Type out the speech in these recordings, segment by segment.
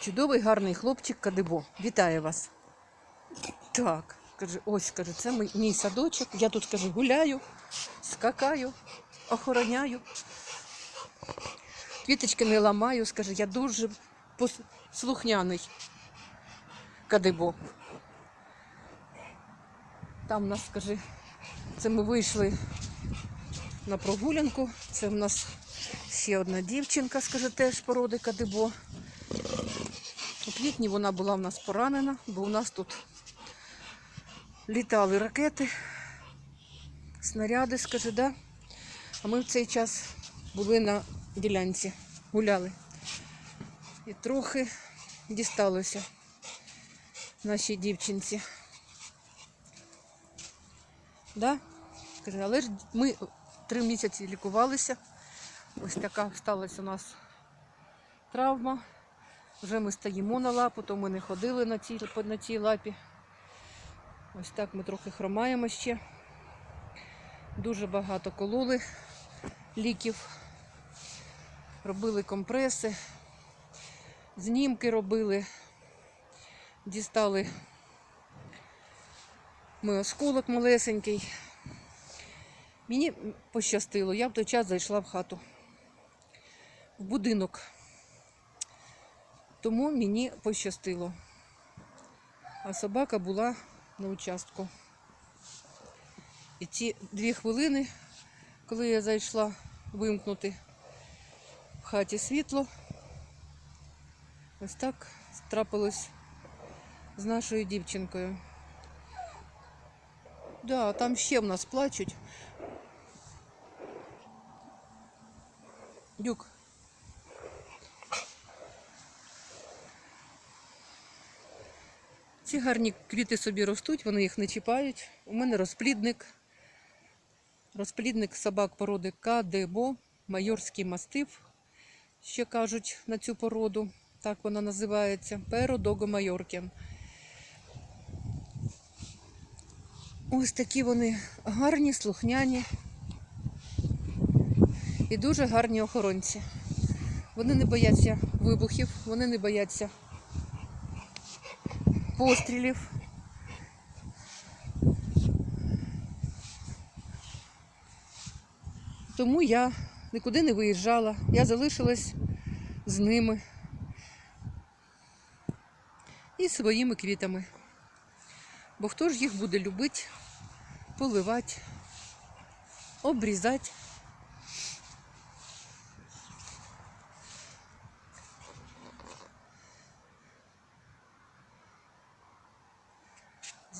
Чудовий гарний хлопчик Кадибо. Вітаю вас. Так, каже, ось каже, це мій, садочок. Я тут каже, гуляю, скакаю, охороняю. Квіточки не ламаю, скаже, я дуже пос- слухняний Кадибо. Там у нас, скажи, це ми вийшли на прогулянку. Це в нас ще одна дівчинка, скаже, теж породи Кадибо. Квітні вона була в нас поранена, бо у нас тут літали ракети, снаряди, скаже, да? А ми в цей час були на ділянці, гуляли. І трохи дісталося нашій дівчинці. Да? Але ж ми три місяці лікувалися. Ось така сталася у нас травма. Вже ми стоїмо на лапу, то ми не ходили на цій, на цій лапі. Ось так ми трохи хромаємо ще. Дуже багато кололи ліків, робили компреси, знімки робили, дістали ми осколок малесенький. Мені пощастило, я в той час зайшла в хату, в будинок. Тому мені пощастило. А собака була на участку. І ці дві хвилини, коли я зайшла вимкнути в хаті світло, ось так трапилось з нашою дівчинкою. Да, там ще в нас плачуть. Дюк. Ці гарні квіти собі ростуть, вони їх не чіпають. У мене розплідник. Розплідник собак породи КДБО, майорський мастиф, ще кажуть на цю породу. Так вона називається. Перо Дого Майоркен. Ось такі вони гарні, слухняні і дуже гарні охоронці. Вони не бояться вибухів, вони не бояться пострілів. Тому я нікуди не виїжджала, я залишилась з ними і своїми квітами. Бо хто ж їх буде любити, поливати, обрізати?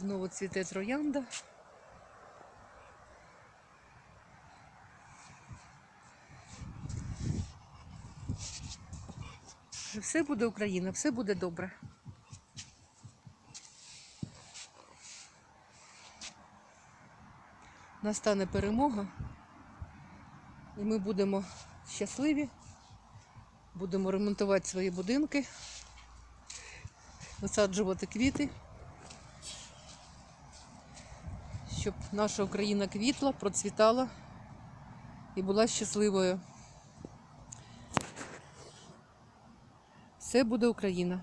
Знову цвіте троянда. Все буде Україна, все буде добре. Настане перемога, і ми будемо щасливі, будемо ремонтувати свої будинки, висаджувати квіти. Щоб наша Україна квітла, процвітала і була щасливою. Все буде Україна.